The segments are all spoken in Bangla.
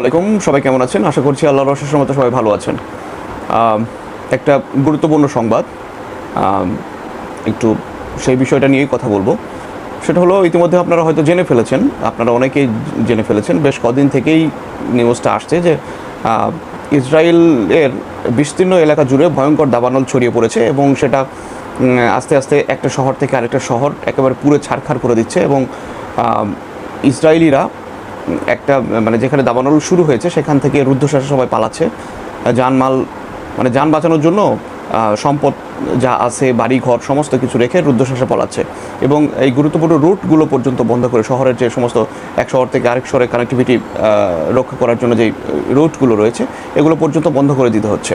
আলাইকুম, সবাই কেমন আছেন? আশা করছি আল্লাহর রসের মতো সবাই ভালো আছেন। একটা গুরুত্বপূর্ণ সংবাদ। একটু সেই বিষয়টা নিয়েই কথা বলব। সেটা হলো, ইতিমধ্যে আপনারা হয়তো জেনে ফেলেছেন, আপনারা অনেকেই জেনে ফেলেছেন, বেশ কদিন থেকেই নিউজটা আসছে যে ইসরায়েলের বিস্তীর্ণ এলাকা জুড়ে ভয়ঙ্কর দাবানল ছড়িয়ে পড়েছে এবং সেটা আস্তে আস্তে একটা শহর থেকে আরেকটা শহর একেবারে পুরো ছাড়খাড় করে দিচ্ছে এবং ইসরায়েলিরা একটা মানে যেখানে দাবানল শুরু হয়েছে, সেখান থেকে রুদ্ধশ্বাসে সবাই পালাচ্ছে। যানমাল মানে যান বাঁচানোর জন্য সম্পদ যা আছে, বাড়ি, ঘর, সমস্ত কিছু রেখে রুদ্ধশ্বাসে পালাচ্ছে। এবং এই গুরুত্বপূর্ণ রুটগুলো পর্যন্ত বন্ধ করে শহরের যে সমস্ত এক শহর থেকে আরেক শহরের কানেক্টিভিটি রক্ষা করার জন্য যে রুটগুলো রয়েছে, এগুলো পর্যন্ত বন্ধ করে দিতে হচ্ছে।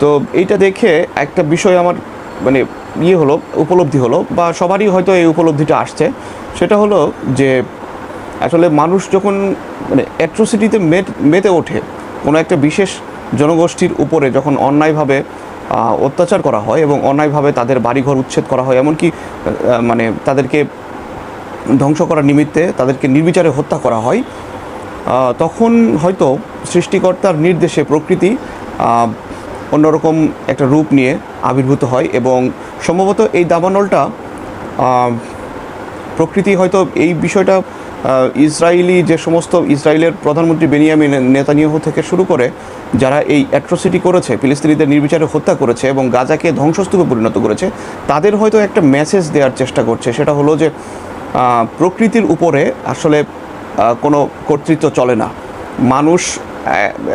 তো এইটা দেখে একটা বিষয় আমার মানে ইয়ে হলো, উপলব্ধি হলো, বা সবারই হয়তো এই উপলব্ধিটা আসছে। সেটা হলো যে আসলে মানুষ যখন মানে অ্যাট্রোসিটিতে মেতে ওঠে, কোনো একটা বিশেষ জনগোষ্ঠীর উপরে যখন অন্যায়ভাবে অত্যাচার করা হয় এবং অন্যায়ভাবে তাদের বাড়িঘর উচ্ছেদ করা হয়, এমনকি মানে তাদেরকে ধ্বংস করার নিমিত্তে তাদেরকে নির্বিচারে হত্যা করা হয় তখন হয়তো সৃষ্টিকর্তার নির্দেশে প্রকৃতি অন্যরকম একটা রূপ নিয়ে আবির্ভূত হয় এবং সম্ভবত এই দাবানলটা প্রকৃতি হয়তো এই বিষয়টা ইসরায়েলি যে সমস্ত ইসরায়েলের প্রধানমন্ত্রী বেনিয়ামিন নেতানিয়াহু থেকে শুরু করে যারা এই অ্যাট্রোসিটি করেছে, ফিলিস্তিনিদের নির্বিচারে হত্যা করেছে এবং গাজাকে ধ্বংসস্তূপে পরিণত করেছে, তাদের হয়তো একটা মেসেজ দেওয়ার চেষ্টা করছে। সেটা হলো যে প্রকৃতির উপরে আসলে কোনো কর্তৃত্ব চলে না। মানুষ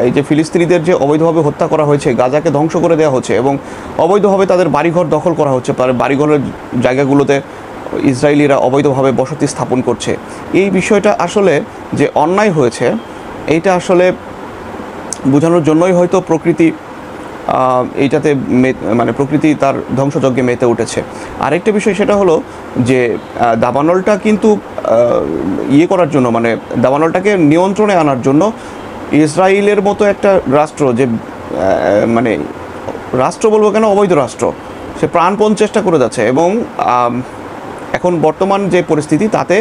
এই যে ফিলিস্তিনিদের যে অবৈধভাবে হত্যা করা হয়েছে, গাজাকে ধ্বংস করে দেওয়া হচ্ছে এবং অবৈধভাবে তাদের বাড়িঘর দখল করা হচ্ছে। বাড়িঘরের জায়গাগুলোতে ইসরায়েলিরা অবৈধভাবে বসতি স্থাপন করছে। এই বিষয়টা আসলে যে অন্যায় হয়েছে, এইটা আসলে বোঝানোর জন্যই হয়তো প্রকৃতি এইটাতে মানে প্রকৃতি তার ধ্বংসযজ্ঞে মেতে উঠেছে। আরেকটা বিষয় সেটা হলো যে দাবানলটা কিন্তু ইয়ে করার জন্য মানে দাবানলটাকে নিয়ন্ত্রণে আনার জন্য ইসরায়েলের মতো একটা রাষ্ট্র যে মানে রাষ্ট্র বলব কেন? অবৈধ রাষ্ট্র। সে প্রাণপণ চেষ্টা করে যাচ্ছে এবং এখন বর্তমান যে পরিস্থিতি, তাতে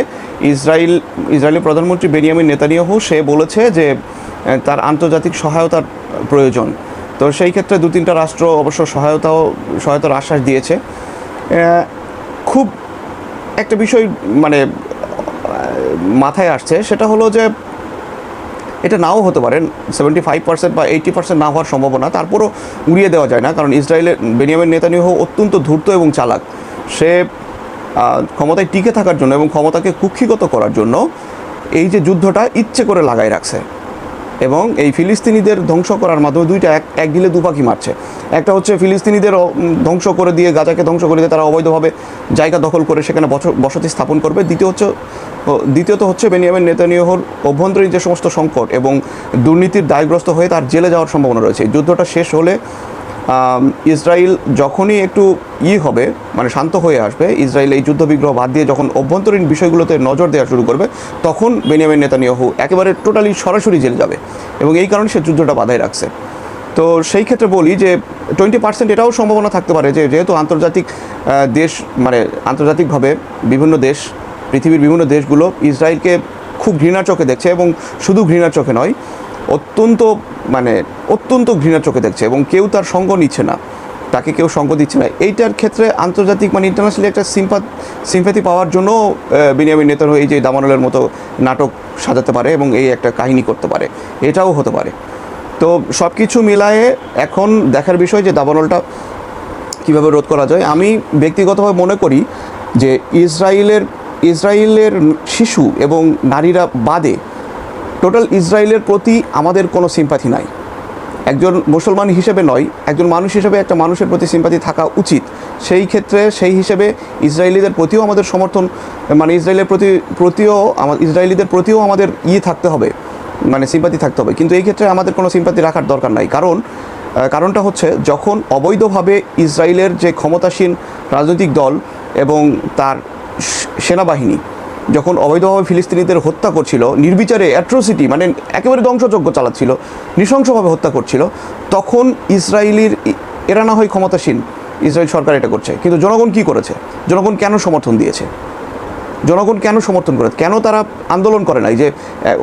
ইসরায়েল ইসরায়েলের প্রধানমন্ত্রী বেনিয়ামিন নেতানিয়াহু, সে বলেছে যে তার আন্তর্জাতিক সহায়তার প্রয়োজন। তো সেই ক্ষেত্রে দু তিনটা রাষ্ট্র অবশ্য সহায়তাও, সহায়তার আশ্বাস দিয়েছে। খুব একটা বিষয় মানে মাথায় আসছে, সেটা হলো যে, এটা নাও হতে পারে, সেভেন্টি ফাইভ পার্সেন্ট বা এইটি পার্সেন্ট না হওয়ার সম্ভাবনা, তারপরও উড়িয়ে দেওয়া যায় না, কারণ ইসরায়েলের বেনিয়ামিন নেতানিয়াহু অত্যন্ত ধূর্ত এবং চালাক। সে ক্ষমতায় টিকে থাকার জন্য এবং ক্ষমতাকে কুক্ষিগত করার জন্য এই যে যুদ্ধটা ইচ্ছে করে লাগাই রাখছে। এবং এই ফিলিস্তিনিদের ধ্বংস করার মাধ্যমে দুইটা এক এক ঢিলে দু পাখি মারছে। একটা হচ্ছে ফিলিস্তিনিদের ধ্বংস করে দিয়ে গাজাকে ধ্বংস করে দিয়ে তারা অবৈধভাবে জায়গা দখল করে সেখানে বসতি স্থাপন করবে। দ্বিতীয় হচ্ছে দ্বিতীয়ত হচ্ছে বেনিয়ামের নেতানিয়াহুর অভ্যন্তরীণ যে সমস্ত সংকট এবং দুর্নীতির দায়গ্রস্ত হয়ে তার জেলে যাওয়ার সম্ভাবনা রয়েছে। যুদ্ধটা শেষ হলে ইসরায়েল যখনই একটু ই হবে মানে শান্ত হয়ে আসবে ইসরায়েল এই যুদ্ধবিগ্রহ বাদ দিয়ে যখন অভ্যন্তরীণ বিষয়গুলোতে নজর দেওয়া শুরু করবে, তখন বেনিয়ামিন নেতানিয়াহু একেবারে টোটালি সরাসরি জেলে যাবে এবং এই কারণে সে যুদ্ধটা বাধায় রাখছে। তো সেই ক্ষেত্রে বলি যে টোয়েন্টি পার্সেন্ট এটাও সম্ভাবনা থাকতে পারে যে যেহেতু আন্তর্জাতিক দেশ মানে আন্তর্জাতিকভাবে বিভিন্ন দেশ, পৃথিবীর বিভিন্ন দেশগুলো ইসরায়েলকে খুব ঘৃণার চোখে দেখছে এবং শুধু ঘৃণার চোখে নয় অত্যন্ত মানে অত্যন্ত ঘৃণার চোখে দেখছে এবং কেউ তার সঙ্গ নিচ্ছে না। তাকে কেউ সঙ্গ দিচ্ছে না। এইটার ক্ষেত্রে আন্তর্জাতিক মানে ইন্টারন্যাশনালি একটা সিম্পাত সিম্প্যাথি পাওয়ার জন্য বিনিয়ামিন নেতার এই যে দামানলের মতো নাটক সাজাতে পারে এবং এই একটা কাহিনী করতে পারে। এটাও হতে পারে। তো সব কিছু মিলায়ে এখন দেখার বিষয় যে দাবানলটা কীভাবে রোধ করা যায়। আমি ব্যক্তিগতভাবে মনে করি যে ইসরায়েলের ইসরায়েলের শিশু এবং নারীরা বাদে টোটাল ইসরায়েলের প্রতি আমাদের কোনো সিম্পাথি নাই। একজন মুসলমান হিসেবে নয়, একজন মানুষ হিসেবে একটা মানুষের প্রতি সিম্পাথি থাকা উচিত। সেই ক্ষেত্রে, সেই হিসেবে ইসরায়েলিদের প্রতিও আমাদের সমর্থন মানে ইসরায়েলের প্রতি, প্রতিও আমার ইসরায়েলিদের প্রতিও আমাদের ইয়ে থাকতে হবে মানে সিম্পাথি থাকতে হবে। কিন্তু এই ক্ষেত্রে আমাদের কোনো সিম্পাথি রাখার দরকার নাই। কারণ কারণটা হচ্ছে যখন অবৈধভাবে ইসরায়েলের যে ক্ষমতাসীন রাজনৈতিক দল এবং তার সেনাবাহিনী যখন অবৈধভাবে ফিলিস্তিনিদের হত্যা করছিল, নির্বিচারে অ্যাট্রোসিটি মানে একেবারে ধ্বংসযজ্ঞ চালাচ্ছিল, নৃশংসভাবে হত্যা করছিল, তখন ইসরায়েলির এরা না হয় ক্ষমতাসীন, ইসরায়েল সরকার এটা করছে। কিন্তু জনগণ কি করেছে? জনগণ কেন সমর্থন দিয়েছে? জনগণ কেন সমর্থন করে, কেন তারা আন্দোলন করে নাই যে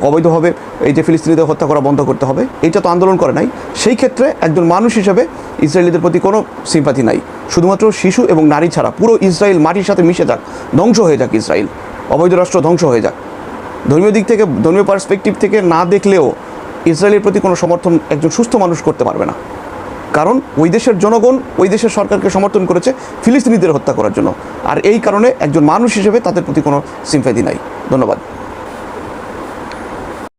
অবৈধভাবে এই যে ফিলিস্তিনিদের হত্যা করা বন্ধ করতে হবে? এইটা তো আন্দোলন করে নাই। সেই ক্ষেত্রে একজন মানুষ হিসেবে ইসরায়েলিদের প্রতি কোনো সিম্পাথি নাই। শুধুমাত্র শিশু এবং নারী ছাড়া, পুরো ইসরায়েল মাটির সাথে মিশে যাক, ধ্বংস হয়ে যাক ইসরায়েল। অবৈধ রাষ্ট্র ধ্বংস হয়ে যাক। ধর্মীয় দিক থেকে, ধর্মীয় পার্সপেক্টিভ থেকে না দেখলেও ইসরায়েলের প্রতি কোনো সমর্থন একজন সুস্থ মানুষ করতে পারবে না। কারণ ওই দেশের জনগণ ওই দেশের সরকারকে সমর্থন করেছে ফিলিস্তিনিদের হত্যা করার জন্য। আর এই কারণে একজন মানুষ হিসেবে তাদের প্রতি কোনো সিম্প্যাথি নাই। ধন্যবাদ।